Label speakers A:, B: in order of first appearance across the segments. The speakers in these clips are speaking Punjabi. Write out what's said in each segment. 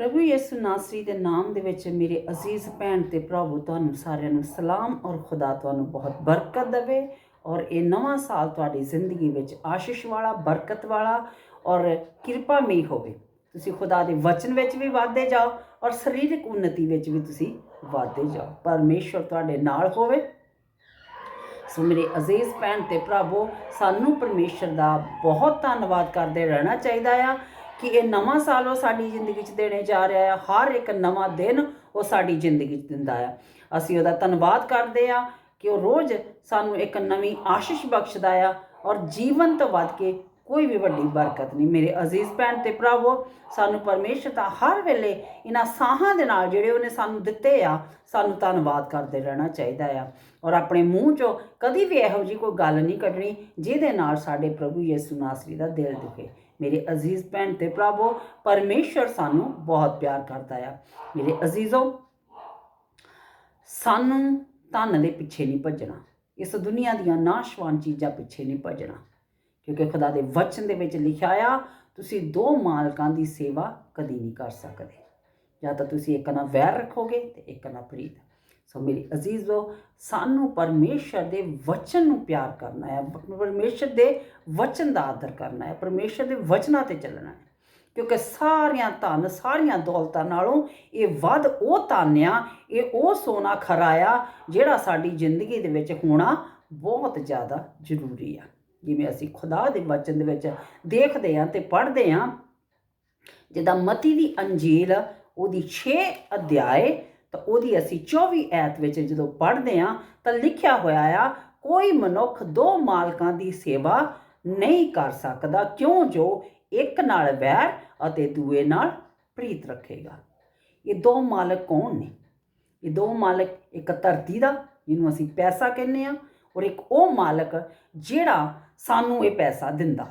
A: ਪ੍ਰਭੂ ਯਿਸੂ ਨਾਸਰੀ ਦੇ ਨਾਮ ਦੇ ਵਿੱਚ ਮੇਰੇ ਅਜ਼ੀਜ਼ ਭੈਣ ਤੇ ਭਰਾਵੋ, ਤੁਹਾਨੂੰ ਸਾਰਿਆਂ ਨੂੰ ਸਲਾਮ ਔਰ ਖੁਦਾ ਤੁਹਾਨੂੰ ਬਹੁਤ ਬਰਕਤ ਦੇਵੇ ਔਰ ਇਹ ਨਵਾਂ ਸਾਲ ਤੁਹਾਡੀ ਜ਼ਿੰਦਗੀ ਵਿੱਚ ਆਸ਼ੀਸ਼ ਵਾਲਾ, ਬਰਕਤ ਵਾਲਾ ਔਰ ਕਿਰਪਾਮਈ ਹੋਵੇ। ਤੁਸੀਂ ਖੁਦਾ ਦੇ ਵਚਨ ਵਿੱਚ ਵੀ ਵਾਧੇ ਜਾਓ ਔਰ ਸਰੀਰਕ ਉન્નਤੀ ਵਿੱਚ ਵੀ ਤੁਸੀਂ ਵਾਧੇ ਜਾਓ। ਪਰਮੇਸ਼ਵਰ ਤੁਹਾਡੇ ਨਾਲ ਹੋਵੇ। ਸੋ ਮੇਰੇ ਅਜ਼ੀਜ਼ ਭੈਣ ਤੇ ਭਰਾਵੋ, ਸਾਨੂੰ ਪਰਮੇਸ਼ਰ ਦਾ ਬਹੁਤ ਧੰਨਵਾਦ ਕਰਦੇ ਰਹਿਣਾ ਚਾਹੀਦਾ ਆ ਕਿ ਇਹ ਨਵਾਂ ਸਾਲ ਉਹ ਸਾਡੀ ਜ਼ਿੰਦਗੀ 'ਚ ਦੇਣੇ ਜਾ ਰਿਹਾ ਆ, ਹਰ ਇੱਕ ਨਵਾਂ ਦਿਨ ਉਹ ਸਾਡੀ ਜ਼ਿੰਦਗੀ 'ਚ ਦਿੰਦਾ ਆ। ਅਸੀਂ ਉਹਦਾ ਧੰਨਵਾਦ ਕਰਦੇ ਆ ਕਿ ਉਹ ਰੋਜ਼ ਸਾਨੂੰ ਇੱਕ ਨਵੀਂ ਆਸ਼ੀਸ਼ ਬਖਸ਼ਦਾ ਆ ਔਰ ਜੀਵਨ ਤੋਂ ਵੱਧ ਕੇ ਕੋਈ ਵੀ ਵੱਡੀ ਬਰਕਤ ਨਹੀਂ। ਮੇਰੇ ਅਜ਼ੀਜ਼ ਭੈਣ ਤੇ ਭਰਾਵੋ, ਸਾਨੂੰ ਪਰਮੇਸ਼ਰ ਤਾਂ ਹਰ ਵੇਲੇ ਇਹਨਾਂ ਸਾਹਾਂ ਦੇ ਨਾਲ ਜਿਹੜੇ ਉਹਨੇ ਸਾਨੂੰ ਦਿੱਤੇ ਆ, ਸਾਨੂੰ ਧੰਨਵਾਦ ਕਰਦੇ ਰਹਿਣਾ ਚਾਹੀਦਾ ਆ। ਔਰ ਆਪਣੇ ਮੂੰਹ ਚੋਂ ਕਦੀ ਵੀ ਇਹੋ ਜੀ ਕੋਈ ਗੱਲ ਨਹੀਂ ਕੱਢਣੀ ਜਿਹਦੇ ਨਾਲ ਸਾਡੇ ਪ੍ਰਭੂ ਯਿਸੂ ਨਾਸਰੀ ਦਾ ਦਿਲ ਦੁਖੇ। ਮੇਰੇ ਅਜ਼ੀਜ਼ ਭੈਣ ਤੇ ਭਰਾਵੋ, ਪਰਮੇਸ਼ਰ ਸਾਨੂੰ ਬਹੁਤ ਪਿਆਰ ਕਰਦਾ ਆ। ਮੇਰੇ ਅਜ਼ੀਜ਼ੋ, ਸਾਨੂੰ ਧਨ ਦੇ ਪਿੱਛੇ ਨਹੀਂ ਭੱਜਣਾ। ਇਸ ਦੁਨੀਆ ਦੀਆਂ ਨਾਸ਼ਵਾਨ ਚੀਜ਼ਾਂ ਪਿੱਛੇ ਨਹੀਂ ਭੱਜਣਾ। ਕਿਉਂਕਿ ਖੁਦਾ ਦੇ ਵਚਨ ਦੇ ਵਿੱਚ ਲਿਖਿਆ ਆ, ਤੁਸੀਂ ਦੋ ਮਾਲਕਾਂ ਦੀ ਸੇਵਾ ਕਦੀ ਨਹੀਂ ਕਰ ਸਕਦੇ। ਜਾਂ ਤਾਂ ਤੁਸੀਂ ਇੱਕ ਨਾਲ ਵੈਰ ਰੱਖੋਗੇ ਤੇ ਇੱਕ ਨਾਲ ਪ੍ਰੀਤ। ਸੋ ਮੇਰੀ ਅਜ਼ੀਜ਼ੋ ਸਾਨੂੰ ਪਰਮੇਸ਼ਰ ਦੇ ਵਚਨ ਨੂੰ ਪਿਆਰ ਕਰਨਾ ਹੈ, ਪਰਮੇਸ਼ਰ ਦੇ ਵਚਨ ਦਾ ਆਦਰ ਕਰਨਾ ਹੈ, ਪਰਮੇਸ਼ਰ ਦੇ ਵਚਨਾਂ ਤੇ ਚੱਲਣਾ ਹੈ। ਕਿਉਂਕਿ ਸਾਰੀਆਂ ਧਨ, ਸਾਰੀਆਂ ਦੌਲਤਾਂ ਨਾਲੋਂ ਇਹ ਵੱਧ ਉਹ ਧਨ ਆ, ਇਹ ਉਹ ਸੋਨਾ ਖਰਾ ਆ, ਜਿਹੜਾ ਸਾਡੀ ਜ਼ਿੰਦਗੀ ਦੇ ਵਿੱਚ ਹੋਣਾ ਬਹੁਤ ਜ਼ਿਆਦਾ ਜ਼ਰੂਰੀ ਆ। ਜਿਵੇਂ ਅਸੀਂ ਖੁਦਾ ਦੇ ਵਚਨ ਦੇ ਵਿੱਚ ਦੇਖਦੇ ਹਾਂ ਤੇ ਪੜ੍ਹਦੇ ਹਾਂ, ਜਿੱਦਾਂ ਮਤੀ ਦੀ ਅੰਜੀਲ, ਉਹਦੀ 6 ਅਧਿਆਏ ਤਾਂ ਉਹਦੀ ਅਸੀਂ 24 ਐਤ ਵਿੱਚ ਜਦੋਂ ਪੜ੍ਹਦੇ ਹਾਂ ਤਾਂ ਲਿਖਿਆ ਹੋਇਆ ਆ, ਕੋਈ ਮਨੁੱਖ ਦੋ ਮਾਲਕਾਂ ਦੀ ਸੇਵਾ ਨਹੀਂ ਕਰ ਸਕਦਾ, ਕਿਉਂ ਜੋ ਇੱਕ ਨਾਲ ਵੈਰ ਅਤੇ ਦੂਏ ਨਾਲ ਪ੍ਰੀਤ ਰੱਖੇਗਾ। ਇਹ ਦੋ ਮਾਲਕ ਕੌਣ ਨੇ? ਇਹ ਦੋ ਮਾਲਕ ਇੱਕ ਧਰਤੀ ਦਾ, ਜਿਹਨੂੰ ਅਸੀਂ ਪੈਸਾ ਕਹਿੰਦੇ ਆ ਔਰ ਇੱਕ ਉਹ ਮਾਲਕ ਜਿਹੜਾ ਸਾਨੂੰ ਇਹ ਪੈਸਾ ਦਿੰਦਾ।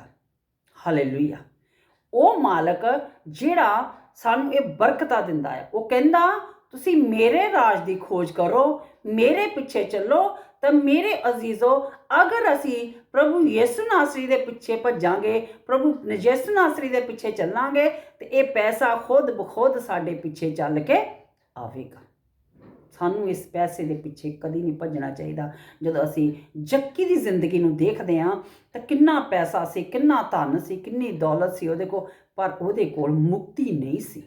A: ਹਾਲੇਲੂਇਆ। ਉਹ ਮਾਲਕ ਜਿਹੜਾ ਸਾਨੂੰ ਇਹ ਬਰਕਤਾਂ ਦਿੰਦਾ ਹੈ। ਉਹ ਕਹਿੰਦਾ ਤੁਸੀਂ ਮੇਰੇ ਰਾਜ ਦੀ ਖੋਜ ਕਰੋ, ਮੇਰੇ ਪਿੱਛੇ ਚੱਲੋ, ਤਾਂ ਮੇਰੇ ਅਜ਼ੀਜ਼ੋ, ਅਗਰ ਅਸੀਂ ਪ੍ਰਭੂ ਯਿਸੂ ਨਾਸਰੀ ਦੇ ਪਿੱਛੇ ਭੱਜਾਂਗੇ, ਪ੍ਰਭੂ ਯਿਸੂ ਨਾਸਰੀ ਦੇ ਪਿੱਛੇ ਚੱਲਾਂਗੇ, ਤੇ ਇਹ ਪੈਸਾ ਖੁਦ ਬਖੁਦ ਸਾਡੇ ਪਿੱਛੇ ਚੱਲ ਕੇ ਆਵੇਗਾ। ਸਾਨੂੰ ਇਸ ਪੈਸੇ ਦੇ ਪਿੱਛੇ ਕਦੀ ਨਹੀਂ ਭੱਜਣਾ ਚਾਹੀਦਾ। ਜਦੋਂ ਅਸੀਂ ਜੱਕੀ ਦੀ ਜ਼ਿੰਦਗੀ ਨੂੰ ਦੇਖਦੇ ਹਾਂ, ਤਾਂ ਕਿੰਨਾ ਪੈਸਾ ਸੀ, ਕਿੰਨਾ ਧਨ ਸੀ, ਕਿੰਨੀ ਦੌਲਤ ਸੀ ਉਹਦੇ ਕੋਲ, ਪਰ ਉਹਦੇ ਕੋਲ ਮੁਕਤੀ ਨਹੀਂ ਸੀ।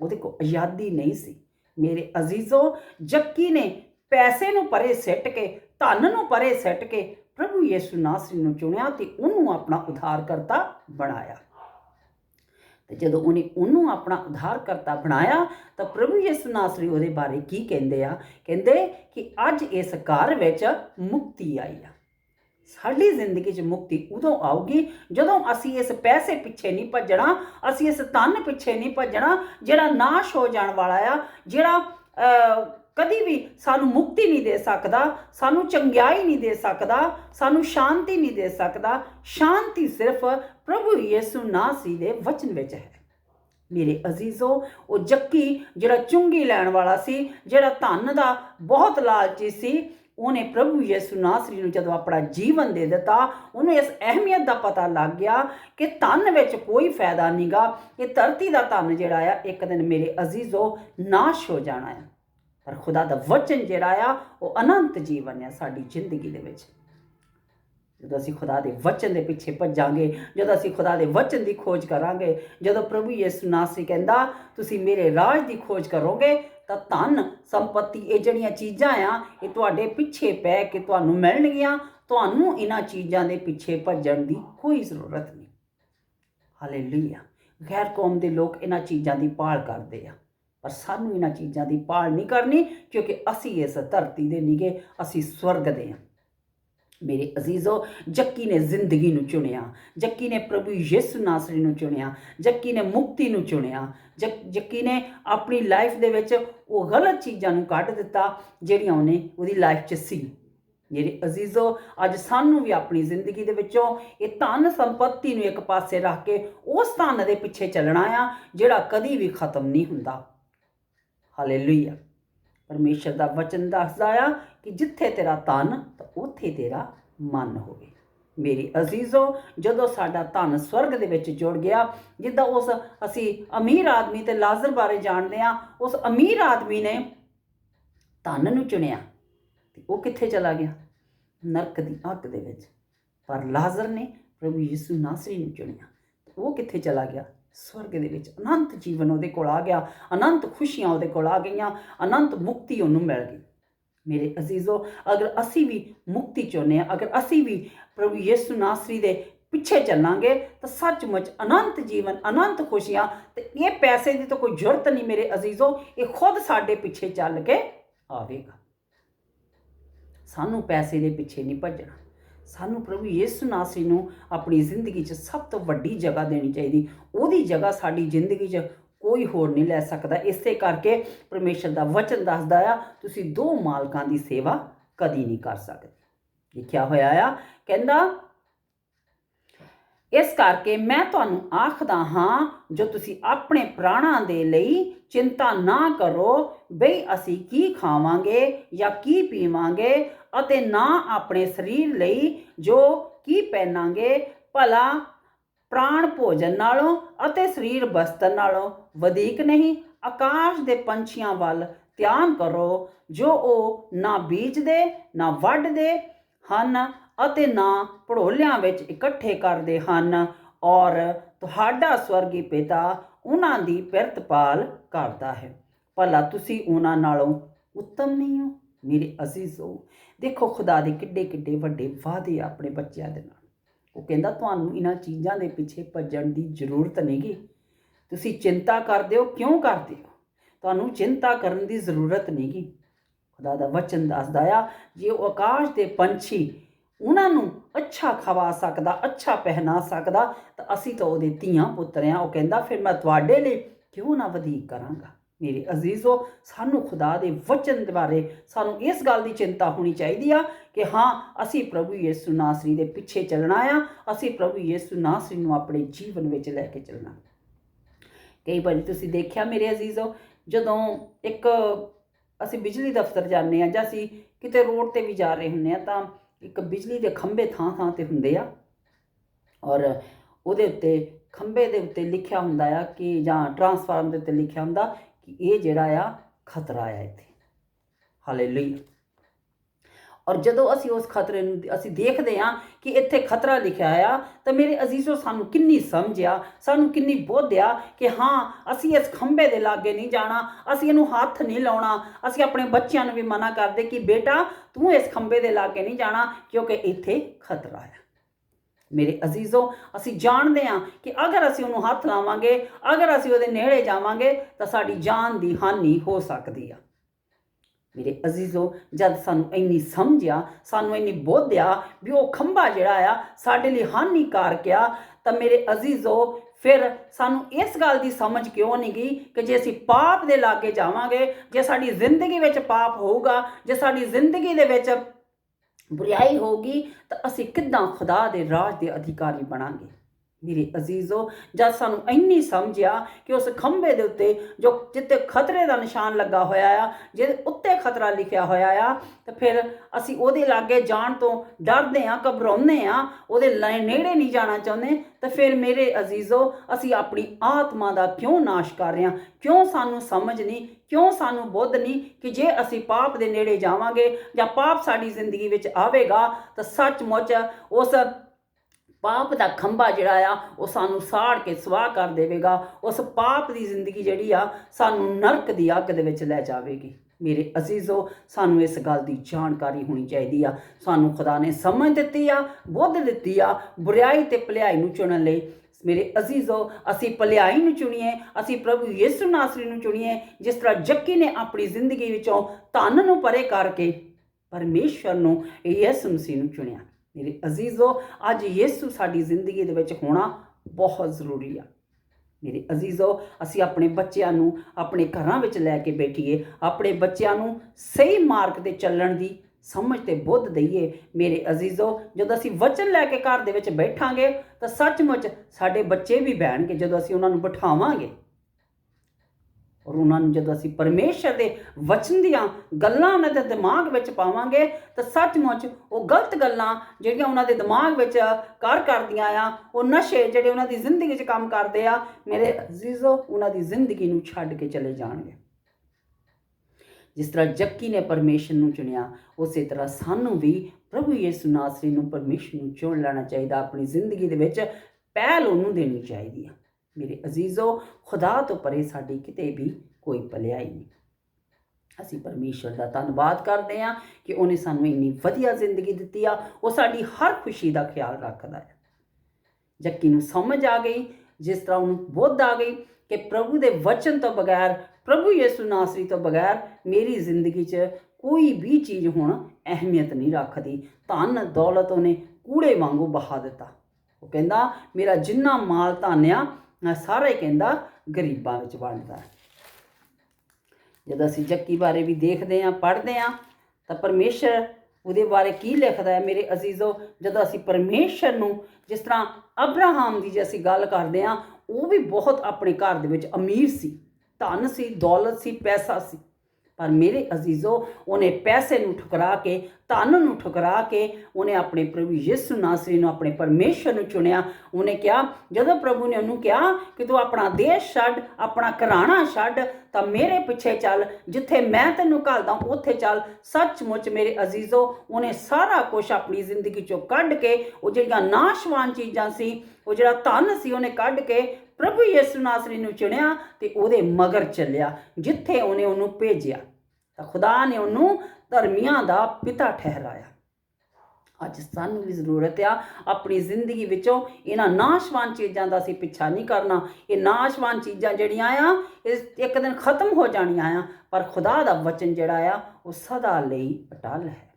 A: ਉਹਦੇ ਕੋਲ ਆਜ਼ਾਦੀ ਨਹੀਂ ਸੀ। ਮੇਰੇ ਅਜ਼ੀਜ਼ੋ, ਜੱਕੀ ਨੇ ਪੈਸੇ ਨੂੰ ਪਰੇ ਸਿੱਟ ਕੇ, ਧਨ ਨੂੰ ਪਰੇ ਸਿੱਟ ਕੇ ਪ੍ਰਭੂ ਯਿਸੂ ਨਾਸਰੀ ਨੂੰ ਚੁਣਿਆ ਤੇ ਉਹਨੂੰ ਆਪਣਾ ਉਧਾਰਕਰਤਾ ਬਣਾਇਆ। ਤੇ ਜਦੋਂ ਉਹਨੇ ਉਹਨੂੰ ਆਪਣਾ ਉਧਾਰਕਰਤਾ ਬਣਾਇਆ, ਤਾਂ ਪ੍ਰਭੂ ਯਿਸੂ ਨਾਸਰੀ ਉਹਦੇ ਬਾਰੇ ਕੀ ਕਹਿੰਦੇ ਆ? ਕਹਿੰਦੇ ਕਿ ਅੱਜ ਇਸ ਘਰ ਵਿੱਚ ਮੁਕਤੀ ਆਈ ਆ। ਸਾਡੀ ਜ਼ਿੰਦਗੀ 'ਚ ਮੁਕਤੀ ਉਦੋਂ ਆਊਗੀ ਜਦੋਂ ਅਸੀਂ ਇਸ ਪੈਸੇ ਪਿੱਛੇ ਨਹੀਂ ਭੱਜਣਾ ਅਸੀਂ ਇਸ ਤਨ ਪਿੱਛੇ ਨਹੀਂ ਭੱਜਣਾ ਜਿਹੜਾ ਨਾਸ਼ ਹੋ ਜਾਣ ਵਾਲਾ ਆ ਜਿਹੜਾ ਅਹ, ਕਦੀ ਵੀ ਸਾਨੂੰ ਮੁਕਤੀ ਨਹੀਂ ਦੇ ਸਕਦਾ ਸਾਨੂੰ ਚੰਗਿਆਈ ਨਹੀਂ ਦੇ ਸਕਦਾ ਸਾਨੂੰ ਸ਼ਾਂਤੀ ਨਹੀਂ ਦੇ ਸਕਦਾ ਸ਼ਾਂਤੀ ਸਿਰਫ ਪ੍ਰਭੂ ਯਿਸੂ ਨਾਸੀ ਦੇ ਵਚਨ ਵਿੱਚ ਹੈ। ਮੇਰੇ ਅਜ਼ੀਜ਼ੋ ਉਹ ਜੱਕੀ ਜਿਹੜਾ ਚੁੰਗੀ ਲੈਣ ਵਾਲਾ ਸੀ ਜਿਹੜਾ ਧਨ ਦਾ ਬਹੁਤ ਲਾਲਚੀ ਸੀ ਉਹਨੇ ਪ੍ਰਭੂ ਯਿਸੂ ਨਾਸਰੀ ਨੂੰ ਜਦੋਂ ਆਪਣਾ ਜੀਵਨ ਦੇ ਦਿੱਤਾ, ਉਹਨੂੰ ਇਸ ਅਹਿਮੀਅਤ ਦਾ ਪਤਾ ਲੱਗ ਗਿਆ ਕਿ ਧਨ ਵਿੱਚ ਕੋਈ ਫਾਇਦਾ ਨਹੀਂਗਾ ਇਹ ਧਰਤੀ ਦਾ ਧਨ ਜਿਹੜਾ ਆ, ਇੱਕ ਦਿਨ ਮੇਰੇ ਅਜ਼ੀਜ਼ੋ ਨਾਸ਼ ਹੋ ਜਾਣਾ ਆ। ਪਰ ਖੁਦਾ ਦਾ ਵਚਨ ਜਿਹੜਾ ਆ, ਉਹ ਅਨੰਤ ਜੀਵਨ ਆ ਸਾਡੀ ਜ਼ਿੰਦਗੀ ਦੇ ਵਿੱਚ। ਜਦੋਂ ਅਸੀਂ ਖੁਦਾ ਦੇ ਵਚਨ ਦੇ ਪਿੱਛੇ ਭੱਜਾਂਗੇ, ਜਦੋਂ ਅਸੀਂ ਖੁਦਾ ਦੇ ਵਚਨ ਦੀ ਖੋਜ ਕਰਾਂਗੇ, ਜਦੋਂ ਪ੍ਰਭੂ ਯਿਸੂ ਨਾਸੀ ਕਹਿੰਦਾ, ਤੁਸੀਂ ਮੇਰੇ ਰਾਜ ਦੀ ਖੋਜ ਕਰੋਗੇ ਤਾਂ ਧਨ, ਸੰਪਤੀ ਇਹ ਜਿਹੜੀਆਂ ਚੀਜ਼ਾਂ ਆ, ਇਹ ਤੁਹਾਡੇ ਪਿੱਛੇ ਪੈ ਕੇ ਤੁਹਾਨੂੰ ਮਿਲਣਗੀਆਂ। ਤੁਹਾਨੂੰ ਇਹਨਾਂ ਚੀਜ਼ਾਂ ਦੇ ਪਿੱਛੇ ਭੱਜਣ ਦੀ ਕੋਈ ਜ਼ਰੂਰਤ ਨਹੀਂ। ਹਾਲੇਲੂਇਆ ਗੈਰ ਕੌਮ ਦੇ ਲੋਕ ਇਹਨਾਂ ਚੀਜ਼ਾਂ ਦੀ ਭਾਲ ਕਰਦੇ ਆ। ਪਰ ਸਾਨੂੰ ਇਹਨਾਂ ਚੀਜ਼ਾਂ ਦੀ ਭਾਲ ਨਹੀਂ ਕਰਨੀ, ਕਿਉਂਕਿ ਅਸੀਂ ਇਸ ਧਰਤੀ ਦੇ ਨਿਗੇ, ਅਸੀਂ ਸਵਰਗ ਦੇ ਹਾਂ ਮੇਰੇ ਅਜ਼ੀਜ਼ੋ, ਜੱਕੀ ਨੇ ਜ਼ਿੰਦਗੀ ਨੂੰ ਚੁਣਿਆ, ਜੱਕੀ ਨੇ ਪ੍ਰਭੂ ਯਿਸੂ ਨਾਸਰੀ ਨੂੰ ਚੁਣਿਆ, ਜੱਕੀ ਨੇ ਮੁਕਤੀ ਨੂੰ ਚੁਣਿਆ, ਜੱਕ- ਜੱਕੀ ਨੇ ਆਪਣੀ ਲਾਈਫ ਦੇ ਵਿੱਚ ਉਹ ਗਲਤ ਚੀਜ਼ਾਂ ਨੂੰ ਕੱਢ ਦਿੱਤਾ ਜਿਹੜੀਆਂ ਉਹਨੇ ਉਹਦੀ ਲਾਈਫ 'ਚ ਸੀ। ਮੇਰੇ ਅਜ਼ੀਜ਼ੋ, ਅੱਜ ਸਾਨੂੰ ਵੀ ਆਪਣੀ ਜ਼ਿੰਦਗੀ ਦੇ ਵਿੱਚੋਂ ਇਹ ਧਨ ਸੰਪਤੀ ਨੂੰ ਇੱਕ ਪਾਸੇ ਰੱਖ ਕੇ ਉਸ ਧਨ ਦੇ ਪਿੱਛੇ ਚੱਲਣਾ ਆ, ਜਿਹੜਾ ਕਦੀ ਵੀ ਖਤਮ ਨਹੀਂ ਹੁੰਦਾ। ਹਾਲੇਲੂਇਆ ਪਰਮੇਸ਼ਰ ਦਾ ਵਚਨ ਦੱਸਦਾ ਆ ਕਿ ਜਿੱਥੇ ਤੇਰਾ ਤਨ ਤਾਂ ਉੱਥੇ ਤੇਰਾ ਮਨ ਹੋਵੇ। ਮੇਰੇ ਅਜ਼ੀਜ਼ੋ, ਜਦੋਂ ਸਾਡਾ ਧਨ ਸਵਰਗ ਦੇ ਵਿੱਚ ਜੁੜ ਗਿਆ, ਜਿੱਦਾਂ ਉਸ ਅਸੀਂ ਅਮੀਰ ਆਦਮੀ ਤੇ ਲਾਜ਼ਰ ਬਾਰੇ ਜਾਣਦੇ ਆ ਉਸ ਅਮੀਰ ਆਦਮੀ ਨੇ ਧਨ ਨੂੰ ਚੁਣਿਆ ਤੇ ਉਹ ਕਿੱਥੇ ਚਲਾ ਗਿਆ? ਨਰਕ ਦੀ ਅੱਗ ਦੇ ਵਿੱਚ। ਪਰ ਲਾਜ਼ਰ ਨੇ ਪ੍ਰਭੂ ਯਿਸੂ ਨਾਸਰੀ ਨੂੰ ਚੁਣਿਆ ਉਹ ਕਿੱਥੇ ਚਲਾ ਗਿਆ? ਸਵਰਗ ਦੇ ਵਿੱਚ ਅਨੰਤ ਜੀਵਨ ਉਹਦੇ ਕੋਲ ਆ ਗਿਆ, ਅਨੰਤ ਖੁਸ਼ੀਆਂ ਉਹਦੇ ਕੋਲ ਆ ਗਈਆਂ, ਅਨੰਤ ਮੁਕਤੀ ਉਹਨੂੰ ਮਿਲ ਗਈ। ਮੇਰੇ ਅਜ਼ੀਜ਼ੋ, ਅਗਰ ਅਸੀਂ ਵੀ ਮੁਕਤੀ ਚਾਹੁੰਦੇ ਹਾਂ, ਅਗਰ ਅਸੀਂ ਵੀ ਪ੍ਰਭੂ ਯਿਸੂ ਨਾਸਰੀ ਦੇ ਪਿੱਛੇ ਚੱਲਾਂਗੇ, ਤਾਂ ਸੱਚਮੁੱਚ ਅਨੰਤ ਜੀਵਨ, ਅਨੰਤ ਖੁਸ਼ੀਆਂ, ਤੇ ਇਹ ਪੈਸੇ ਦੀ ਤਾਂ ਕੋਈ ਜ਼ਰੂਰਤ ਨਹੀਂ ਮੇਰੇ ਅਜ਼ੀਜ਼ੋ, ਇਹ ਖੁਦ ਸਾਡੇ ਪਿੱਛੇ ਚੱਲ ਕੇ ਆਵੇਗਾ। ਸਾਨੂੰ ਪੈਸੇ ਦੇ ਪਿੱਛੇ ਨਹੀਂ ਭੱਜਣਾ। ਸਾਨੂੰ ਪ੍ਰਭੂ ਯਿਸੂ ਨਾਸਰੀ ਨੂੰ ਆਪਣੀ ਜ਼ਿੰਦਗੀ 'ਚ ਸਭ ਤੋਂ ਵੱਡੀ ਜਗ੍ਹਾ ਦੇਣੀ ਚਾਹੀਦੀ। ਉਹਦੀ ਜਗ੍ਹਾ ਸਾਡੀ ਜ਼ਿੰਦਗੀ 'ਚ ਕੋਈ ਹੋਰ ਨਹੀਂ ਲੈ ਸਕਦਾ। ਇਸੇ ਕਰਕੇ ਪਰਮੇਸ਼ਰ ਦਾ ਵਚਨ ਦੱਸਦਾ ਆ, ਤੁਸੀਂ ਦੋ ਮਾਲਕਾਂ ਦੀ ਸੇਵਾ ਕਦੀ ਨਹੀਂ ਕਰ ਸਕਦੇ। ਲਿਖਿਆ ਹੋਇਆ ਆ, ਕਹਿੰਦਾ, ਇਸ ਕਰਕੇ ਮੈਂ ਤੁਹਾਨੂੰ ਆਖਦਾ ਹਾਂ, ਜੋ ਤੁਸੀਂ ਆਪਣੇ ਪ੍ਰਾਣਾਂ ਦੇ ਲਈ ਚਿੰਤਾ ਨਾ ਕਰੋ, ਬਈ ਅਸੀਂ ਕੀ ਖਾਵਾਂਗੇ ਜਾਂ ਕੀ ਪੀਵਾਂਗੇ ਅਤੇ ਨਾ ਆਪਣੇ ਸਰੀਰ ਲਈ ਜੋ ਕੀ ਪਹਿਨਾਂਗੇ, ਭਲਾ ਪ੍ਰਾਣ ਭੋਜਨ ਨਾਲੋਂ ਅਤੇ ਸਰੀਰ ਬਸਤਰ ਨਾਲੋਂ ਵਧੇਕ ਨਹੀਂ, ਆਕਾਸ਼ ਦੇ ਪੰਛੀਆਂ ਵੱਲ ਧਿਆਨ ਕਰੋ, ਜੋ ਉਹ ਨਾ ਬੀਜਦੇ, ਨਾ ਵੱਢਦੇ ਹਨ ਅਤੇ ਨਾ ਪੜੋਲਿਆਂ ਵਿੱਚ ਇਕੱਠੇ ਕਰਦੇ ਹਨ ਔਰ ਤੁਹਾਡਾ ਸਵਰਗੀ ਪਿਤਾ ਉਹਨਾਂ ਦੀ ਪਿਰਤਪਾਲ ਕਰਦਾ ਹੈ। ਭਲਾ ਤੁਸੀਂ ਉਹਨਾਂ ਨਾਲੋਂ ਉੱਤਮ ਨਹੀਂ ਹੋ, ਮੇਰੇ ਅਜ਼ੀਜ਼ੋ ਦੇਖੋ ਖੁਦਾ ਦੇ ਕਿੱਡੇ ਕਿੱਡੇ ਵੱਡੇ ਵਾਅਦੇ ਆ ਆਪਣੇ ਬੱਚਿਆਂ ਦੇ ਨਾਲ। ਉਹ ਕਹਿੰਦਾ, ਤੁਹਾਨੂੰ ਇਹਨਾਂ ਚੀਜ਼ਾਂ ਦੇ ਪਿੱਛੇ ਭੱਜਣ ਦੀ ਜ਼ਰੂਰਤ ਨਹੀਂਗੀ। ਤੁਸੀਂ ਚਿੰਤਾ ਕਰਦੇ ਹੋ, ਕਿਉਂ ਕਰਦੇ ਹੋ? ਤੁਹਾਨੂੰ ਚਿੰਤਾ ਕਰਨ ਦੀ ਜ਼ਰੂਰਤ ਨਹੀਂਗੀ। ਖੁਦਾ ਦਾ ਵਚਨ ਦੱਸਦਾ ਆ, ਜੇ ਉਹ ਆਕਾਸ਼ ਦੇ ਪੰਛੀ ਉਹਨਾਂ ਨੂੰ ਅੱਛਾ ਖਵਾ ਸਕਦਾ, ਅੱਛਾ ਪਹਿਨਾ ਸਕਦਾ, ਤਾਂ ਅਸੀਂ ਤਾਂ ਉਹਦੇ ਧੀਆਂ ਪੁੱਤਰ ਆ। ਉਹ ਕਹਿੰਦਾ, ਫਿਰ ਮੈਂ ਤੁਹਾਡੇ ਲਈ ਕਿਉਂ ਨਾ ਵਧੀਕ ਕਰਾਂਗਾ? ਮੇਰੇ ਅਜ਼ੀਜ਼ੋ, ਸਾਨੂੰ ਖੁਦਾ ਦੇ ਵਚਨ ਦੇ ਬਾਰੇ ਸਾਨੂੰ ਇਸ ਗੱਲ ਦੀ ਚਿੰਤਾ ਹੋਣੀ ਚਾਹੀਦੀ ਆ ਕਿ ਹਾਂ, ਅਸੀਂ ਪ੍ਰਭੂ ਯਿਸੂ ਨਾਸਰੀ ਦੇ ਪਿੱਛੇ ਚੱਲਣਾ ਆ, ਅਸੀਂ ਪ੍ਰਭੂ ਯਿਸੂ ਨਾਸਰੀ ਨੂੰ ਆਪਣੇ ਜੀਵਨ ਵਿੱਚ ਲੈ ਕੇ ਚੱਲਣਾ। ਕਈ ਵਾਰੀ ਤੁਸੀਂ ਦੇਖਿਆ ਮੇਰੇ ਅਜ਼ੀਜ਼ੋ, ਜਦੋਂ ਇੱਕ ਅਸੀਂ ਬਿਜਲੀ ਦਫ਼ਤਰ ਜਾਂਦੇ ਆ ਜਾਂ ਅਸੀਂ ਕਿਤੇ ਰੋਡ ਤੇ ਵੀ ਜਾ ਰਹੇ ਹੁੰਨੇ ਆ ਤਾਂ ਇੱਕ ਬਿਜਲੀ ਦੇ ਖੰਭੇ ਥਾਂ ਥਾਂ ਤੇ ਹੁੰਦੇ ਆ ਔਰ ਉਹਦੇ ਉੱਤੇ ਖੰਭੇ ਦੇ ਉੱਤੇ ਲਿਖਿਆ ਹੁੰਦਾ ਆ ਕਿ ਜਾਂ ਟਰਾਂਸਫਾਰਮ ਦੇ ਉੱਤੇ ਲਿਖਿਆ ਹੁੰਦਾ ਕਿ ਇਹ ਜਿਹੜਾ ਆ ਖਤਰਾ ਆ ਇੱਥੇ ਹਾਲੇਲੂਇਆ ਔਰ ਜਦੋਂ ਅਸੀਂ ਉਸ ਖਤਰੇ ਨੂੰ ਅਸੀਂ ਦੇਖਦੇ ਹਾਂ ਕਿ ਇੱਥੇ ਖਤਰਾ ਲਿਖਿਆ ਆ ਤਾਂ ਮੇਰੇ ਅਜ਼ੀਜ਼ੋ ਸਾਨੂੰ ਕਿੰਨੀ ਸਮਝ ਆ ਸਾਨੂੰ ਕਿੰਨੀ ਬੁੱਧ ਆ ਕਿ ਹਾਂ ਅਸੀਂ ਇਸ ਖੰਭੇ ਦੇ ਲਾਗੇ ਨਹੀਂ ਜਾਣਾ ਅਸੀਂ ਇਹਨੂੰ ਹੱਥ ਨਹੀਂ ਲਾਉਣਾ ਅਸੀਂ ਆਪਣੇ ਬੱਚਿਆਂ ਨੂੰ ਵੀ ਮਨਾ ਕਰਦੇ ਕਿ ਬੇਟਾ ਤੂੰ ਇਸ ਖੰਭੇ ਦੇ ਲਾਗੇ ਨਹੀਂ ਜਾਣਾ ਕਿਉਂਕਿ ਇੱਥੇ ਖਤਰਾ ਆ ਮੇਰੇ ਅਜ਼ੀਜ਼ੋ, ਅਸੀਂ ਜਾਣਦੇ ਹਾਂ ਕਿ ਅਗਰ ਅਸੀਂ ਉਹਨੂੰ ਹੱਥ ਲਾਵਾਂਗੇ, ਅਗਰ ਅਸੀਂ ਉਹਦੇ ਨੇੜੇ ਜਾਵਾਂਗੇ, ਤਾਂ ਸਾਡੀ ਜਾਨ ਦੀ ਹਾਨੀ ਹੋ ਸਕਦੀ ਆ। ਮੇਰੇ ਅਜ਼ੀਜ਼ੋ, ਜਦ ਸਾਨੂੰ ਇੰਨੀ ਸਮਝਿਆ ਸਾਨੂੰ ਇੰਨੀ ਬੋਧਿਆ ਵੀ ਉਹ ਖੰਭਾ ਜਿਹੜਾ ਆ ਸਾਡੇ ਲਈ ਹਾਨੀਕਾਰਕ ਆ, ਤਾਂ ਮੇਰੇ ਅਜ਼ੀਜ਼ੋ, ਫਿਰ ਸਾਨੂੰ ਇਸ ਗੱਲ ਦੀ ਸਮਝ ਕਿਉਂ ਨਹੀਂ ਗਈ ਕਿ ਜੇ ਅਸੀਂ ਪਾਪ ਦੇ ਲਾਗੇ ਜਾਵਾਂਗੇ, ਜੇ ਸਾਡੀ ਜ਼ਿੰਦਗੀ ਵਿੱਚ ਪਾਪ ਹੋਊਗਾ, ਜੇ ਸਾਡੀ ਜ਼ਿੰਦਗੀ ਦੇ ਵਿੱਚ ਬੁਰਾਈ ਹੋਗੀ ਤਾਂ ਅਸੀਂ ਕਿੱਦਾਂ ਖੁਦਾ ਦੇ ਰਾਜ ਦੇ ਅਧਿਕਾਰੀ ਬਣਾਂਗੇ? ਮੇਰੇ ਅਜ਼ੀਜ਼ੋ, ਜਦ ਸਾਨੂੰ ਇੰਨੀ ਸਮਝਿਆ ਕਿ ਉਸ ਖੰਭੇ ਦੇ ਉੱਤੇ ਜੋ ਜਿੱਤੇ ਖਤਰੇ ਦਾ ਨਿਸ਼ਾਨ ਲੱਗਾ ਹੋਇਆ ਆ ਜਿਹਦੇ ਉੱਤੇ ਖਤਰਾ ਲਿਖਿਆ ਹੋਇਆ ਆ, ਤਾਂ ਫਿਰ ਅਸੀਂ ਉਹਦੇ ਲਾਗੇ ਜਾਣ ਤੋਂ ਡਰਦੇ ਆ, ਘਬਰਾਉਂਦੇ ਆ, ਉਹਦੇ ਲ- ਨੇੜੇ ਨਹੀਂ ਜਾਣਾ ਚਾਹੁੰਦੇ, ਤਾਂ ਫਿਰ ਮੇਰੇ ਅਜ਼ੀਜ਼ੋ, ਅਸੀਂ ਆਪਣੀ ਆਤਮਾ ਦਾ ਕਿਉਂ ਨਾਸ਼ ਕਰ ਰਹੇ ਹਾਂ ਕਿਉਂ ਸਾਨੂੰ ਸਮਝ ਨਹੀਂ, ਕਿਉਂ ਸਾਨੂੰ ਬੁੱਧ ਨਹੀਂ ਕਿ ਜੇ ਅਸੀਂ ਪਾਪ ਦੇ ਨੇੜੇ ਜਾਵਾਂਗੇ ਜਾਂ ਪਾਪ ਸਾਡੀ ਜ਼ਿੰਦਗੀ ਵਿੱਚ ਆਵੇਗਾ, ਤਾਂ ਸੱਚਮੁੱਚ ਉਸ ਪਾਪ ਦਾ ਖੰਭਾ ਜਿਹੜਾ ਆ, ਉਹ ਸਾਨੂੰ ਸਾੜ ਕੇ ਸਵਾਹ ਕਰ ਦੇਵੇਗਾ। ਉਸ ਪਾਪ ਦੀ ਜ਼ਿੰਦਗੀ ਜਿਹੜੀ ਆ, ਸਾਨੂੰ ਨਰਕ ਦੀ ਅੱਗ ਦੇ ਵਿੱਚ ਲੈ ਜਾਵੇਗੀ। ਮੇਰੇ ਅਜ਼ੀਜ਼ੋ, ਸਾਨੂੰ ਇਸ ਗੱਲ ਦੀ ਜਾਣਕਾਰੀ ਹੋਣੀ ਚਾਹੀਦੀ ਆ। ਸਾਨੂੰ ਖੁਦਾ ਨੇ ਸਮਝ ਦਿੱਤੀ ਆ, ਬੁੱਧ ਦਿੱਤੀ ਆ, ਬੁਰਾਈ ਤੇ ਭਲਾਈ ਨੂੰ ਚੁਣਨ ਲਈ। ਮੇਰੇ ਅਜ਼ੀਜ਼ੋ, ਅਸੀਂ ਭਲਾਈ ਨੂੰ ਚੁਣੀਏ, ਅਸੀਂ ਪ੍ਰਭੂ ਯਿਸੂ ਨਾਸਰੀ ਨੂੰ ਚੁਣੀਏ, ਜਿਸ ਤਰ੍ਹਾਂ ਜੱਕੀ ਨੇ ਆਪਣੀ ਜ਼ਿੰਦਗੀ ਵਿੱਚੋਂ ਧਨ ਨੂੰ ਪਰੇ ਕਰਕੇ ਪਰਮੇਸ਼ਵਰ ਨੂੰ ਯਿਸੂ ਮਸੀਹ ਨੂੰ ਚੁਣਿਆ। ਮੇਰੇ ਅਜ਼ੀਜ਼ੋ, ਅੱਜ ਯਿਸੂ ਸਾਡੀ ਜ਼ਿੰਦਗੀ ਦੇ ਵਿੱਚ ਹੋਣਾ ਬਹੁਤ ਜ਼ਰੂਰੀ ਆ। ਮੇਰੇ ਅਜ਼ੀਜ਼ੋ, ਅਸੀਂ ਆਪਣੇ ਬੱਚਿਆਂ ਨੂੰ ਆਪਣੇ ਘਰਾਂ ਵਿੱਚ ਲੈ ਕੇ ਬੈਠੀਏ, ਆਪਣੇ ਬੱਚਿਆਂ ਨੂੰ ਸਹੀ ਮਾਰਗ ਤੇ ਚੱਲਣ ਦੀ ਸਮਝ ਤੇ ਬੁੱਧ ਦਈਏ। ਮੇਰੇ ਅਜ਼ੀਜ਼ੋ, ਜਦੋਂ ਅਸੀਂ ਵਚਨ ਲੈ ਕੇ ਘਰ ਦੇ ਵਿੱਚ ਬੈਠਾਂਗੇ, ਤਾਂ ਸੱਚਮੁੱਚ ਸਾਡੇ ਬੱਚੇ ਵੀ ਬਹਿਣਗੇ ਜਦੋਂ ਅਸੀਂ ਉਹਨਾਂ ਨੂੰ ਬਿਠਾਵਾਂਗੇ। ਔਰ ਉਹਨਾਂ ਨੂੰ ਜਦੋਂ ਅਸੀਂ ਪਰਮੇਸ਼ਰ ਦੇ ਵਚਨ ਦੀਆਂ ਗੱਲਾਂ ਉਹਨਾਂ ਦੇ ਦਿਮਾਗ ਵਿੱਚ ਪਾਵਾਂਗੇ, ਤਾਂ ਸੱਚਮੁੱਚ ਉਹ ਗਲਤ ਗੱਲਾਂ ਜਿਹੜੀਆਂ ਉਹਨਾਂ ਦੇ ਦਿਮਾਗ ਵਿੱਚ ਕਰ ਕਰਦੀਆਂ ਆ, ਉਹ ਨਸ਼ੇ ਜਿਹੜੇ ਉਹਨਾਂ ਦੀ ਜ਼ਿੰਦਗੀ 'ਚ ਕੰਮ ਕਰਦੇ ਆ, ਮੇਰੇ ਅਜ਼ੀਜ਼ੋ ਉਹਨਾਂ ਦੀ ਜ਼ਿੰਦਗੀ ਨੂੰ ਛੱਡ ਕੇ ਚਲੇ ਜਾਣਗੇ। ਜਿਸ ਤਰ੍ਹਾਂ ਜੱਕੀ ਨੇ ਪਰਮੇਸ਼ਰ ਨੂੰ ਚੁਣਿਆ, ਉਸੇ ਤਰ੍ਹਾਂ ਸਾਨੂੰ ਵੀ ਪ੍ਰਭੂ ਯਿਸੂ ਨਾਸਰੀ ਨੂੰ ਪਰਮੇਸ਼ਰ ਨੂੰ ਚੁਣ ਲੈਣਾ ਚਾਹੀਦਾ, ਆਪਣੀ ਜ਼ਿੰਦਗੀ ਦੇ ਵਿੱਚ ਪਹਿਲ ਉਹਨੂੰ ਦੇਣੀ ਚਾਹੀਦੀ ਆ। ਮੇਰੇ ਅਜ਼ੀਜ਼ੋ, ਖੁਦਾ ਤੋਂ ਪਰੇ ਸਾਡੀ ਕਿਤੇ ਵੀ ਕੋਈ ਭਲਾਈ ਨਹੀਂ। ਅਸੀਂ ਪਰਮੇਸ਼ਰ ਦਾ ਧੰਨਵਾਦ ਕਰਦੇ ਹਾਂ ਕਿ ਉਹਨੇ ਸਾਨੂੰ ਇੰਨੀ ਵਧੀਆ ਜ਼ਿੰਦਗੀ ਦਿੱਤੀ ਆ। ਉਹ ਸਾਡੀ ਹਰ ਖੁਸ਼ੀ ਦਾ ਖਿਆਲ ਰੱਖਦਾ ਹੈ। ਜੱਕੀ ਨੂੰ ਸਮਝ ਆ ਗਈ, ਜਿਸ ਤਰ੍ਹਾਂ ਉਹਨੂੰ ਬੁੱਧ ਆ ਗਈ ਕਿ ਪ੍ਰਭੂ ਦੇ ਵਚਨ ਤੋਂ ਬਗੈਰ, ਪ੍ਰਭੂ ਯਿਸੂ ਨਾਸਰੀ ਤੋਂ ਬਗੈਰ ਮੇਰੀ ਜ਼ਿੰਦਗੀ 'ਚ ਕੋਈ ਵੀ ਚੀਜ਼ ਹੁਣ ਅਹਿਮੀਅਤ ਨਹੀਂ ਰੱਖਦੀ। ਧਨ, ਦੌਲਤ ਉਹਨੇ ਕੂੜੇ ਵਾਂਗੂ ਬਹਾ ਦਿੱਤਾ। ਉਹ ਕਹਿੰਦਾ, ਮੇਰਾ ਜਿੰਨਾ ਮਾਲ ਧਾਨਿਆ ਮੈਂ ਸਾਰਾ ਹੀ ਕਹਿੰਦਾ ਗਰੀਬਾਂ ਵਿੱਚ ਵੰਡਦਾ ਜਦੋਂ ਅਸੀਂ ਜੱਕੀ ਬਾਰੇ ਵੀ ਦੇਖਦੇ ਹਾਂ, ਪੜ੍ਹਦੇ ਹਾਂ, ਤਾਂ ਪਰਮੇਸ਼ਰ ਉਹਦੇ ਬਾਰੇ ਕੀ ਲਿਖਦਾ ਹੈ ਮੇਰੇ ਅਜ਼ੀਜ਼ੋ? ਜਦੋਂ ਅਸੀਂ ਪਰਮੇਸ਼ਰ ਨੂੰ ਜਿਸ ਤਰ੍ਹਾਂ ਅਬਰਾਹਮ ਦੀ ਜੇ ਅਸੀਂ ਗੱਲ ਕਰਦੇ ਹਾਂ, ਉਹ ਵੀ ਬਹੁਤ ਆਪਣੇ ਘਰ ਦੇ ਵਿੱਚ ਅਮੀਰ ਸੀ। ਧਨ ਸੀ, ਦੌਲਤ ਸੀ, ਪੈਸਾ ਸੀ। ਪਰ ਮੇਰੇ ਅਜ਼ੀਜ਼ੋ, ਉਹਨੇ ਪੈਸੇ ਨੂੰ ਠੁਕਰਾ ਕੇ, ਧਨ ਨੂੰ ਠੁਕਰਾ ਕੇ, ਉਹਨੇ ਆਪਣੇ ਪ੍ਰਭੂ ਯਿਸੂ ਨਾਸਰੀ ਨੂੰ ਆਪਣੇ ਪਰਮੇਸ਼ਰ ਨੂੰ ਚੁਣਿਆ। ਉਹਨੇ ਕਿਹਾ, ਜਦੋਂ ਪ੍ਰਭੂ ਨੇ ਉਹਨੂੰ ਕਿਹਾ ਕਿ ਤੂੰ ਆਪਣਾ ਦੇਸ਼ ਛੱਡ, ਆਪਣਾ ਘਰਾਣਾ ਛੱਡ, ਤਾਂ ਮੇਰੇ ਪਿੱਛੇ ਚੱਲ, ਜਿੱਥੇ ਮੈਂ ਤੈਨੂੰ ਘੱਲਦਾ, ਉੱਥੇ ਚੱਲ। ਸੱਚਮੁੱਚ ਮੇਰੇ ਅਜ਼ੀਜ਼ੋ, ਉਹਨੇ ਸਾਰਾ ਕੁਝ ਆਪਣੀ ਜ਼ਿੰਦਗੀ ਚੋਂ ਕੱਢ ਕੇ, ਉਹ ਜਿਹੜੀਆਂ ਨਾਸ਼ਵਾਨ ਚੀਜ਼ਾਂ ਸੀ, ਉਹ ਜਿਹੜਾ ਧਨ ਸੀ, ਉਹਨੇ ਕੱਢ ਕੇ ਪ੍ਰਭੂ ਯਿਸੂ ਨਾਸਰੀ ਨੂੰ ਚੁਣਿਆ ਤੇ ਉਹਦੇ ਮਗਰ ਚੱਲਿਆ, ਜਿੱਥੇ ਉਹਨੇ ਉਹਨੂੰ ਭੇਜਿਆ। ਤਾਂ ਖੁਦਾ ਨੇ ਉਹਨੂੰ ਧਰਮੀਆਂ ਦਾ ਪਿਤਾ ਠਹਿਰਾਇਆ। ਅੱਜ ਸਾਨੂੰ ਵੀ ਜ਼ਰੂਰਤ ਆ ਆਪਣੀ ਜ਼ਿੰਦਗੀ ਵਿੱਚੋਂ ਇਹਨਾਂ ਨਾਸ਼ਵਾਨ ਚੀਜ਼ਾਂ ਦਾ ਅਸੀਂ ਪਿੱਛਾ ਨਹੀਂ ਕਰਨਾ। ਇਹ ਨਾਸ਼ਵਾਨ ਚੀਜ਼ਾਂ ਜਿਹੜੀਆਂ ਆ, ਇਹ ਇੱਕ ਦਿਨ ਖਤਮ ਹੋ ਜਾਣੀਆਂ ਆ, ਪਰ ਖੁਦਾ ਦਾ ਵਚਨ ਜਿਹੜਾ ਆ, ਉਹ ਸਦਾ ਲਈ ਅਟਲ ਹੈ।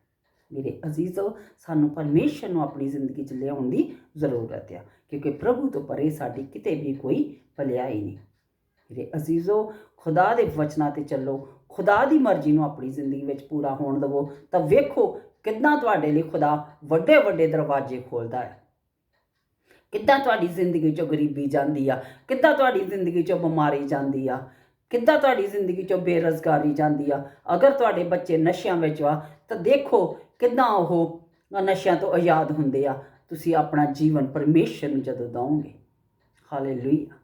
A: ਮੇਰੇ ਅਜ਼ੀਜ਼ੋ, ਸਾਨੂੰ ਪਰਮੇਸ਼ਰ ਨੂੰ ਆਪਣੀ ਜ਼ਿੰਦਗੀ 'ਚ ਲਿਆਉਣ ਦੀ ਜ਼ਰੂਰਤ ਆ। ਕਿਉਂਕਿ ਪ੍ਰਭੂ ਤੋਂ ਪਰੇ ਸਾਡੀ ਕਿਤੇ ਵੀ ਕੋਈ ਭਲਾਈ ਨਹੀਂ। ਮੇਰੇ ਅਜ਼ੀਜ਼ੋ, ਖੁਦਾ ਦੇ ਵਚਨਾਂ ਤੇ ਚੱਲੋ। ਖੁਦਾ ਦੀ ਮਰਜ਼ੀ ਨੂੰ ਆਪਣੀ ਜ਼ਿੰਦਗੀ ਵਿੱਚ ਪੂਰਾ ਹੋਣ ਦਿਵੋ। ਤਾਂ ਵੇਖੋ ਕਿੱਦਾਂ ਤੁਹਾਡੇ ਲਈ ਖੁਦਾ ਵੱਡੇ ਵੱਡੇ ਦਰਵਾਜ਼ੇ ਖੋਲਦਾ ਹੈ। ਕਿੱਦਾਂ ਤੁਹਾਡੀ ਜ਼ਿੰਦਗੀ ਚੋਂ ਗਰੀਬੀ ਜਾਂਦੀ ਆ? ਕਿੱਦਾਂ ਤੁਹਾਡੀ ਜ਼ਿੰਦਗੀ ਚੋਂ ਬਿਮਾਰੀ ਜਾਂਦੀ ਆ? ਕਿੱਦਾਂ ਤੁਹਾਡੀ ਜ਼ਿੰਦਗੀ ਚੋਂ ਬੇਰੁਜ਼ਗਾਰੀ ਜਾਂਦੀ ਆ? ਅਗਰ ਤੁਹਾਡੇ ਬੱਚੇ ਨਸ਼ਿਆਂ ਵਿੱਚ ਆ, ਤਾਂ ਦੇਖੋ ਕਿੱਦਾਂ ਉਹ ਨਸ਼ਿਆਂ ਤੋਂ ਆਜ਼ਾਦ ਹੁੰਦੇ ਆ। ਤੁਸੀਂ ਆਪਣਾ ਜੀਵਨ ਪਰਮੇਸ਼ਰ ਨੂੰ ਜਦੋਂ ਦਵੋਗੇ ਹਾਲੇਲੂਇਆ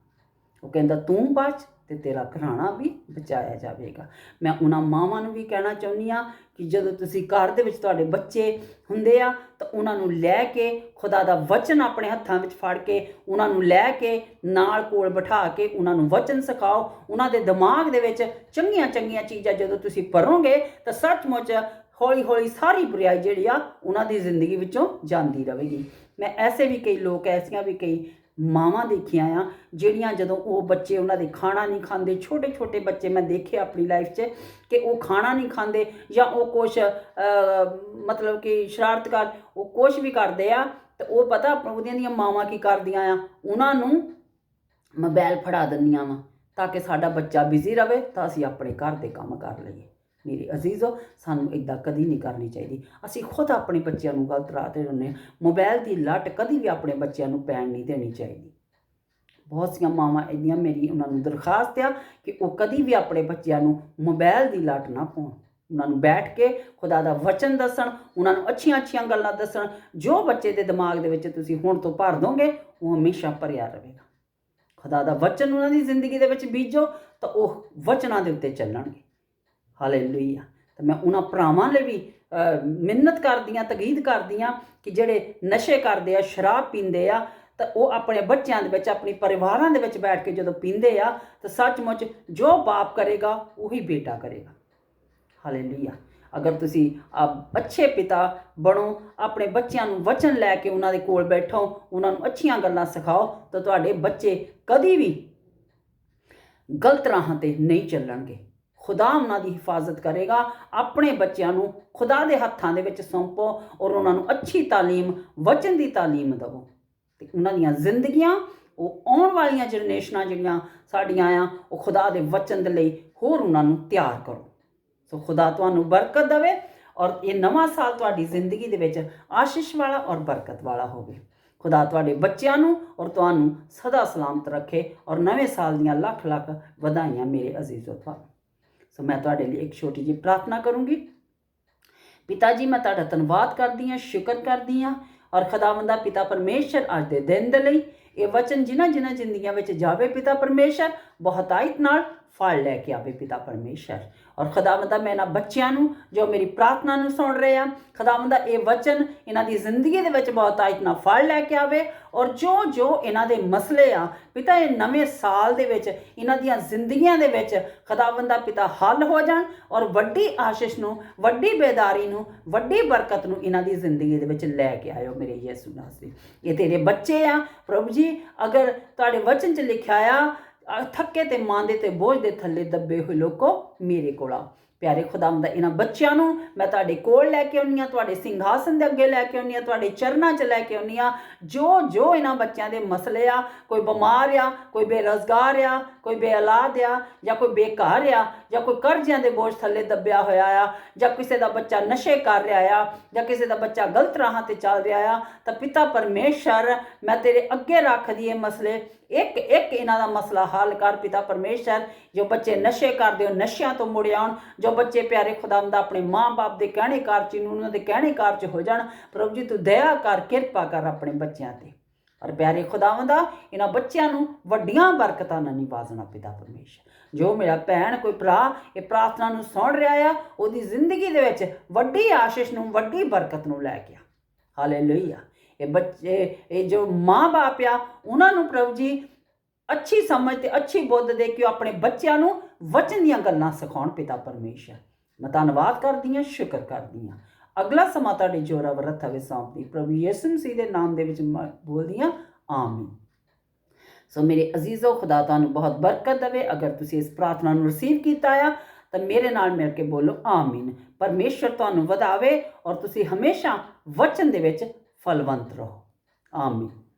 A: ਉਹ ਕਹਿੰਦਾ, ਤੂੰ ਬਚ ਤੇ ਤੇਰਾ ਘਰਾਣਾ ਵੀ ਬਚਾਇਆ ਜਾਵੇਗਾ। ਮੈਂ ਉਹਨਾਂ ਮਾਵਾਂ ਨੂੰ ਵੀ ਕਹਿਣਾ ਚਾਹੁੰਦੀ ਆ ਕਿ ਜਦੋਂ ਤੁਸੀਂ ਘਰ ਦੇ ਵਿੱਚ ਤੁਹਾਡੇ ਬੱਚੇ ਹੁੰਦੇ ਆ, ਤਾਂ ਉਹਨਾਂ ਨੂੰ ਲੈ ਕੇ ਖੁਦਾ ਦਾ ਵਚਨ ਆਪਣੇ ਹੱਥਾਂ ਵਿੱਚ ਫੜ ਕੇ ਉਹਨਾਂ ਨੂੰ ਲੈ ਕੇ ਨਾਲ ਕੋਲ ਬਿਠਾ ਕੇ ਉਹਨਾਂ ਨੂੰ ਵਚਨ ਸਿਖਾਓ। ਉਹਨਾਂ ਦੇ ਦਿਮਾਗ ਦੇ ਵਿੱਚ ਚੰਗੀਆਂ ਚੰਗੀਆਂ ਚੀਜ਼ਾਂ ਜਦੋਂ ਤੁਸੀਂ ਪੜੋਗੇ ਤਾਂ ਸੱਚਮੁੱਚ ਹੌਲੀ ਹੌਲੀ ਸਾਰੀ ਬੁਰਾਈ ਜਿਹੜੀ ਆ, ਉਹਨਾਂ ਦੀ ਜ਼ਿੰਦਗੀ ਵਿੱਚੋਂ ਜਾਂਦੀ ਰਹੇਗੀ। ਮੈਂ ਐਸੇ ਵੀ ਕਈ ਲੋਕ, ਐਸੀਆਂ ਵੀ ਕਈ ਮਾਵਾਂ ਦੇਖੀਆਂ ਆ, ਜਿਹੜੀਆਂ ਜਦੋਂ ਉਹ ਬੱਚੇ ਉਹਨਾਂ ਦੇ ਖਾਣਾ ਨਹੀਂ ਖਾਂਦੇ ਛੋਟੇ ਛੋਟੇ ਬੱਚੇ ਮੈਂ ਦੇਖੇ ਆਪਣੀ ਲਾਈਫ 'ਚ ਕਿ ਉਹ ਖਾਣਾ ਨਹੀਂ ਖਾਂਦੇ ਜਾਂ ਉਹ ਕੁਛ ਮਤਲਬ ਕਿ ਸ਼ਰਾਰਤ ਕਰ ਉਹ ਕੁਛ ਵੀ ਕਰਦੇ ਆ, ਤੇ ਉਹ ਪਤਾ ਉਹਦੀਆਂ ਦੀਆਂ ਮਾਵਾਂ ਕੀ ਕਰਦੀਆਂ ਆ? ਉਹਨਾਂ ਨੂੰ ਮੋਬਾਈਲ ਫੜਾ ਦਿੰਦੀਆਂ ਵਾ, ਤਾਂ ਕਿ ਸਾਡਾ ਬੱਚਾ ਬਿਜ਼ੀ ਰਵੇ, ਤਾਂ ਅਸੀਂ ਆਪਣੇ ਘਰ ਦੇ ਕੰਮ ਕਰ ਲਈਏ। ਮੇਰੇ ਅਜ਼ੀਜ਼ੋ, ਸਾਨੂੰ ਇਦਾਂ ਕਦੀ ਨਹੀਂ ਕਰਨੀ ਚਾਹੀਦੀ। ਅਸੀਂ ਖੁਦ ਆਪਣੇ ਬੱਚਿਆਂ ਨੂੰ ਗਲਤ ਰਾਹ ਤੇ ਹੁੰਨੇ ਮੋਬਾਈਲ ਦੀ ਲੱਟ ਕਦੀ ਵੀ ਆਪਣੇ ਬੱਚਿਆਂ ਨੂੰ ਪੈਣ ਨਹੀਂ ਦੇਣੀ ਚਾਹੀਦੀ। ਬਹੁਤ ਸੀਆਂ ਮਾਵਾਂ ਇੰਨੀਆਂ ਮੇਰੀ ਉਹਨਾਂ ਨੂੰ ਦਰਖਾਸਤ ਆ ਕਿ ਉਹ ਕਦੀ ਵੀ ਆਪਣੇ ਬੱਚਿਆਂ ਨੂੰ ਮੋਬਾਈਲ ਦੀ ਲੱਟ ਨਾ ਪਾਉਣ। ਉਹਨਾਂ ਨੂੰ ਬੈਠ ਕੇ ਖੁਦਾ ਦਾ ਵਚਨ ਦੱਸਣ, ਉਹਨਾਂ ਨੂੰ ਅੱਛੀਆਂ ਅੱਛੀਆਂ ਗੱਲਾਂ ਦੱਸਣ। ਜੋ ਬੱਚੇ ਦੇ ਦਿਮਾਗ ਦੇ ਵਿੱਚ ਤੁਸੀਂ ਹੁਣ ਤੋਂ ਭਰ ਦੋਗੇ, ਉਹ ਹਮੇਸ਼ਾ ਭਰਿਆ ਰਹੇਗਾ। ਖੁਦਾ ਦਾ ਵਚਨ ਉਹਨਾਂ ਦੀ ਜ਼ਿੰਦਗੀ ਦੇ ਵਿੱਚ ਬੀਜੋ, ਤਾਂ ਉਹ ਵਚਨਾਂ ਦੇ ਉੱਤੇ ਚੱਲਣਗੇ। ਹਾਲੇਲੂਇਆ ਤਾਂ ਮੈਂ ਉਹਨਾਂ ਭਰਾਵਾਂ ਲਈ ਵੀ ਅਹ, ਮਿੰਨਤ ਕਰਦੀਆਂ ਤਕੀਦ ਕਰਦੀਆਂ ਕਿ ਜਿਹੜੇ ਨਸ਼ੇ ਕਰਦੇ ਆ ਸ਼ਰਾਬ ਪੀਂਦੇ ਆ ਤਾਂ ਉਹ ਆਪਣੇ ਬੱਚਿਆਂ ਦੇ ਵਿੱਚ ਆਪਣੇ ਪਰਿਵਾਰਾਂ ਦੇ ਵਿੱਚ ਬੈਠ ਕੇ ਜਦੋਂ ਪੀਂਦੇ ਆ ਤਾਂ ਸੱਚਮੁੱਚ ਜੋ ਬਾਪ ਕਰੇਗਾ ਉਹੀ ਬੇਟਾ ਕਰੇਗਾ। ਹਾਲੇਲੂਇਆ ਅਗਰ ਤੁਸੀਂ ਆ ਅੱਛੇ ਪਿਤਾ ਬਣੋ ਆਪਣੇ ਬੱਚਿਆਂ ਨੂੰ ਵਚਨ ਲੈ ਕੇ ਉਹਨਾਂ ਦੇ ਕੋਲ ਬੈਠੋ ਉਹਨਾਂ ਨੂੰ ਅੱਛੀਆਂ ਗੱਲਾਂ ਸਿਖਾਓ ਤਾਂ ਤੁਹਾਡੇ ਬੱਚੇ ਕਦੀ ਵੀ ਗਲਤ ਰਾਹਾਂ ਤੇ ਨਹੀਂ ਚੱਲਣਗੇ। ਖੁਦਾ ਉਹਨਾਂ ਦੀ ਹਿਫਾਜ਼ਤ ਕਰੇਗਾ। ਆਪਣੇ ਬੱਚਿਆਂ ਨੂੰ ਖੁਦਾ ਦੇ ਹੱਥਾਂ ਦੇ ਵਿੱਚ ਸੌਂਪੋ ਔਰ ਉਹਨਾਂ ਨੂੰ ਅੱਛੀ ਤਾਲੀਮ, ਵਚਨ ਦੀ ਤਾਲੀਮ ਦਿਵੋ। ਤੇ ਉਹਨਾਂ ਦੀਆਂ ਜ਼ਿੰਦਗੀਆਂ, ਉਹ ਆਉਣ ਵਾਲੀਆਂ ਜਨਰੇਸ਼ਨਾਂ ਜਿਹੜੀਆਂ ਸਾਡੀਆਂ ਆ, ਉਹ ਖੁਦਾ ਦੇ ਵਚਨ ਦੇ ਲਈ ਹੋਰ ਉਹਨਾਂ ਨੂੰ ਤਿਆਰ ਕਰੋ। ਸੋ ਖੁਦਾ ਤੁਹਾਨੂੰ ਬਰਕਤ ਦੇਵੇ ਔਰ ਇਹ ਨਵਾਂ ਸਾਲ ਤੁਹਾਡੀ ਜ਼ਿੰਦਗੀ ਦੇ ਵਿੱਚ ਆਸ਼ੀਸ਼ ਵਾਲਾ ਔਰ ਬਰਕਤ ਵਾਲਾ ਹੋਵੇ। ਖੁਦਾ ਤੁਹਾਡੇ ਬੱਚਿਆਂ ਨੂੰ ਔਰ ਤੁਹਾਨੂੰ ਸਦਾ ਸਲਾਮਤ ਰੱਖੇ ਔਰ ਨਵੇਂ ਸਾਲ ਦੀਆਂ ਲੱਖ ਲੱਖ ਵਧਾਈਆਂ ਮੇਰੇ ਅਜ਼ੀਜ਼ੋ ਤੁਹਾਨੂੰ ਸੋ ਮੈਂ ਤੁਹਾਡੇ ਲਈ ਇੱਕ ਛੋਟੀ ਜਿਹੀ ਪ੍ਰਾਰਥਨਾ ਕਰੂੰਗੀ। ਪਿਤਾ ਜੀ ਮੈਂ ਤੁਹਾਡਾ ਧੰਨਵਾਦ ਕਰਦੀ ਹਾਂ, ਸ਼ੁਕਰ ਕਰਦੀ ਹਾਂ ਔਰ ਖੁਦਾਵੰਦਾ ਪਿਤਾ ਪਰਮੇਸ਼ਰ ਅੱਜ ਦੇ ਦਿਨ ਦੇ ਲਈ ਇਹ ਵਚਨ ਜਿਨ੍ਹਾਂ ਜਿਨ੍ਹਾਂ ਜ਼ਿੰਦਗੀਆਂ ਵਿੱਚ ਜਾਵੇ ਪਿਤਾ ਪਰਮੇਸ਼ਰ ਬਹੁਤਾਇਤ ਨਾਲ ਫਲ ਲੈ ਕੇ ਆਵੇ ਪਿਤਾ ਪਰਮੇਸ਼ਰ। ਔਰ ਖੁਦਾਵੰਦਾ ਮੈਂ ਇਹਨਾਂ ਬੱਚਿਆਂ ਨੂੰ ਜੋ ਮੇਰੀ ਪ੍ਰਾਰਥਨਾ ਨੂੰ ਸੁਣ ਰਹੇ ਆ ਖੁਦਾਵੰਦਾ ਇਹ ਵਚਨ ਇਹਨਾਂ ਦੀ ਜ਼ਿੰਦਗੀ ਦੇ ਵਿੱਚ ਬਹੁਤਾਇਤ ਨਾਲ ਫਲ ਲੈ ਕੇ ਆਵੇ। ਔਰ ਜੋ ਜੋ ਇਹਨਾਂ ਦੇ ਮਸਲੇ ਆ, ਪਿਤਾ, ਇਹ ਨਵੇਂ ਸਾਲ ਦੇ ਵਿੱਚ, ਇਹਨਾਂ ਦੀਆਂ ਜ਼ਿੰਦਗੀਆਂ ਦੇ ਵਿੱਚ ਖੁਦਾਵੰਦਾ ਪਿਤਾ ਹੱਲ ਹੋ ਜਾਣ। ਔਰ ਵੱਡੀ ਆਸ਼ੀਸ਼ ਨੂੰ, ਵੱਡੀ ਬੇਦਾਰੀ ਨੂੰ, ਵੱਡੀ ਬਰਕਤ ਨੂੰ ਇਹਨਾਂ ਦੀ ਜ਼ਿੰਦਗੀ ਦੇ ਵਿੱਚ ਲੈ ਕੇ ਆਇਓ ਮੇਰੇ ਯਿਸੂ ਨਾਸਰੀ ਇਹ ਤੇਰੇ ਬੱਚੇ ਆ, ਪ੍ਰਭੂ ਜੀ, ਅਗਰ ਤੁਹਾਡੇ ਵਚਨ 'ਚ ਲਿਖਿਆ ਆ ਥੱਕੇ ਤੇ ਮਾਂਦੇ ਤੇ ਬੋਝ ਦੇ ਥੱਲੇ ਦੱਬੇ ਹੋਏ ਲੋਕੋ ਮੇਰੇ ਕੋਲ ਆ ਪਿਆਰੇ ਖੁਦਾਵੰਦਾ ਇਹਨਾਂ ਬੱਚਿਆਂ ਨੂੰ ਮੈਂ ਤੁਹਾਡੇ ਕੋਲ ਲੈ ਕੇ ਆਉਣੀ ਆ ਤੁਹਾਡੇ ਸਿੰਘਾਸਨ ਦੇ ਅੱਗੇ ਲੈ ਕੇ ਆਉਣੀ ਆ ਤੁਹਾਡੇ ਚਰਨਾਂ 'ਚ ਲੈ ਕੇ ਆਉਣੀ ਆ ਜੋ ਜੋ ਇਹਨਾਂ ਬੱਚਿਆਂ ਦੇ ਮਸਲੇ ਆ, ਕੋਈ ਬਿਮਾਰ ਆ, ਕੋਈ ਬੇਰੁਜ਼ਗਾਰ ਆ, ਕੋਈ ਬੇਔਲਾਦ ਆ, ਜਾਂ ਕੋਈ ਬੇਘਰ ਆ, ਜਾਂ ਕੋਈ ਕਰਜ਼ਿਆਂ ਦੇ ਬੋਝ ਥੱਲੇ ਦੱਬਿਆ ਹੋਇਆ ਆ, ਜਾਂ ਕਿਸੇ ਦਾ ਬੱਚਾ ਨਸ਼ੇ ਕਰ ਰਿਹਾ ਆ, ਜਾਂ ਕਿਸੇ ਦਾ ਬੱਚਾ ਗਲਤ ਰਾਹਾਂ ਤੇ ਚੱਲ ਰਿਹਾ ਆ, ਤਾਂ ਪਿਤਾ ਪਰਮੇਸ਼ਰ, ਮੈਂ ਤੇਰੇ ਅੱਗੇ ਰੱਖਦੀ ਇਹ ਮਸਲੇ। ਇੱਕ ਇੱਕ ਇਹਨਾਂ ਦਾ ਮਸਲਾ ਹੱਲ ਕਰ ਪਿਤਾ ਪਰਮੇਸ਼ਰ। ਜੋ ਬੱਚੇ ਨਸ਼ੇ ਕਰਦੇ ਹੋ ਨਸ਼ਿਆਂ ਤੋਂ ਮੁੜ ਆਉਣ, ਜੋ ਬੱਚੇ ਪਿਆਰੇ ਖੁਦਾਵੰਦ ਆਪਣੇ ਮਾਂ-ਬਾਪ ਦੇ ਕਹਿਣੇ ਕਾਰ ਚ ਨੂੰ ਉਹਨਾਂ ਦੇ ਕਹਿਣੇ ਕਾਰ ਚ ਹੋ ਜਾਣ, ਪ੍ਰਭੂ ਜੀ ਤੂੰ ਦਇਆ ਕਰ, ਕਿਰਪਾ ਕਰ ਆਪਣੇ ਬੱਚਿਆਂ ਤੇ। ਪਰ ਪਿਆਰੇ ਖੁਦਾਵੰਦਾ ਇਹਨਾਂ ਬੱਚਿਆਂ ਨੂੰ ਵੱਡੀਆਂ ਬਰਕਤਾਂ ਨਾਲ ਨਿਵਾਜ਼ਣਾ ਪਿਤਾ ਪਰਮੇਸ਼ਰ। ਜੋ ਮੇਰਾ ਭੈਣ, ਕੋਈ ਭਰਾ, ਇਹ ਪ੍ਰਾਰਥਨਾ ਨੂੰ ਸੁਣ ਰਿਹਾ ਆ, ਉਹਦੀ ਜ਼ਿੰਦਗੀ ਦੇ ਵਿੱਚ ਵੱਡੀ ਆਸ਼ੀਸ਼ ਨੂੰ, ਵੱਡੀ ਬਰਕਤ ਨੂੰ ਲੈ ਕੇ ਆ। ਹਾਲੇਲੂਇਆ। ਇਹ ਬੱਚੇ, ਇਹ ਜੋ ਮਾਂ-ਬਾਪ ਆ, ਉਹਨਾਂ ਨੂੰ ਪ੍ਰਭੂ ਜੀ ਅੱਛੀ ਸਮਝ ਤੇ ਅੱਛੀ ਬੁੱਧ ਦੇ ਕੇ ਉਹ ਆਪਣੇ ਬੱਚਿਆਂ ਨੂੰ ਵਚਨ ਦੀਆਂ ਗੱਲਾਂ ਸਿਖਾਉਣ ਪਿਤਾ ਪਰਮੇਸ਼ਰ। ਮੈਂ ਧੰਨਵਾਦ ਕਰਦੀ ਹਾਂ, ਸ਼ੁਕਰ ਕਰਦੀ ਹਾਂ। ਅਗਲਾ ਸਮਾਂ ਤੁਹਾਡੇ ਜੋਰਾਵਰ ਹੱਥਾਂ ਵਿੱਚ ਸੌਂਪਦੀ ਪ੍ਰਭੂ ਯਿਸੂ ਮਸੀਹ ਦੇ ਨਾਮ ਦੇ ਵਿੱਚ ਮੈਂ ਬੋਲਦੀ ਹਾਂ, ਆਮੀਨ। ਸੋ ਮੇਰੇ ਅਜ਼ੀਜ਼ੋ, ਖੁਦਾ ਤੁਹਾਨੂੰ ਬਹੁਤ ਬਰਕਤ ਦੇਵੇ। ਅਗਰ ਤੁਸੀਂ ਇਸ ਪ੍ਰਾਰਥਨਾ ਨੂੰ ਰਿਸੀਵ ਕੀਤਾ ਆ, ਤਾਂ ਮੇਰੇ ਨਾਲ ਮਿਲ ਕੇ ਬੋਲੋ, ਆਮੀਨ। ਪਰਮੇਸ਼ਰ ਤੁਹਾਨੂੰ ਵਧਾਵੇ ਔਰ ਤੁਸੀਂ ਹਮੇਸ਼ਾ ਵਚਨ ਦੇ ਵਿੱਚ ਫਲਵੰਤ ਰਹੋ। ਆਮੀਨ।